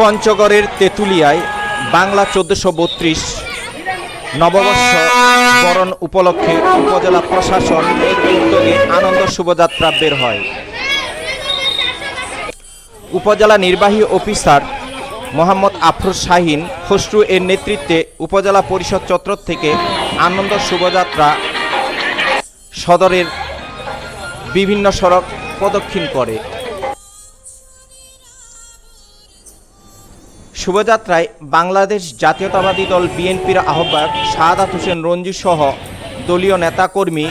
পঞ্চগড়ের তেঁতুলিয়ায় বাংলা চোদ্দশো বত্রিশ নববর্ষ বরণ উপলক্ষে উপজেলা প্রশাসন উদ্যোগে আনন্দ শুভযাত্রা বের হয়। উপজেলা নির্বাহী অফিসার মোহাম্মদ আফরোজ শাহিন খসরু এর নেতৃত্বে উপজেলা পরিষদ চত্বর থেকে আনন্দ শুভযাত্রা সদরের বিভিন্ন সড়ক প্রদক্ষিণ করে। শোভাযাত্রায় বাংলাদেশ জাতীয়তাবাদী দল বিএনপির আহ্বায়ক শাহাদাত হোসেন রঞ্জু সহ দলীয় নেতাকর্মী,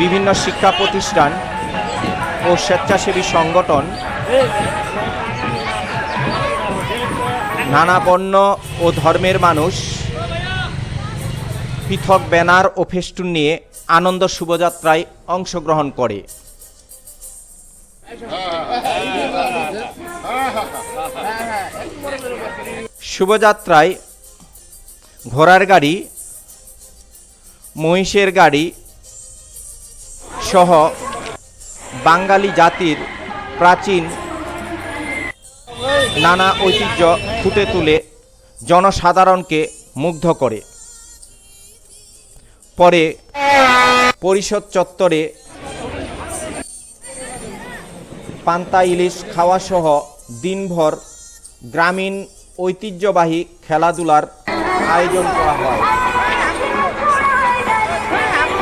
বিভিন্ন শিক্ষা প্রতিষ্ঠান ও স্বেচ্ছাসেবী সংগঠন, নানা বর্ণ ও ধর্মের মানুষ, পৃথক ব্যানার ও ফেস্টুন নিয়ে আনন্দ শুভযাত্রায় অংশগ্রহণ করে। শোভাযাত্রায় ঘোড়ার গাড়ি, মহিষের গাড়ি সহ বাঙালি জাতির প্রাচীন নানা ঐতিহ্য ফুটে তুলে জনসাধারণকে মুগ্ধ করে। পরে পরিষদ চত্বরে পান্তা ইলিশ খাওয়া সহ দিনভর গ্রামীণ ঐতিহ্যবাহী খেলাধুলার আয়োজন করা হয়।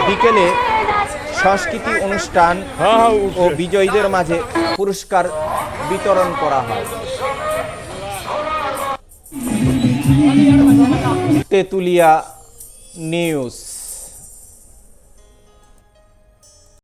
বিকেলে সংস্কৃতি অনুষ্ঠান ও বিজয়ীদের মাঝে পুরস্কার বিতরণ করা হয়। তেতুলিয়া নিউজ।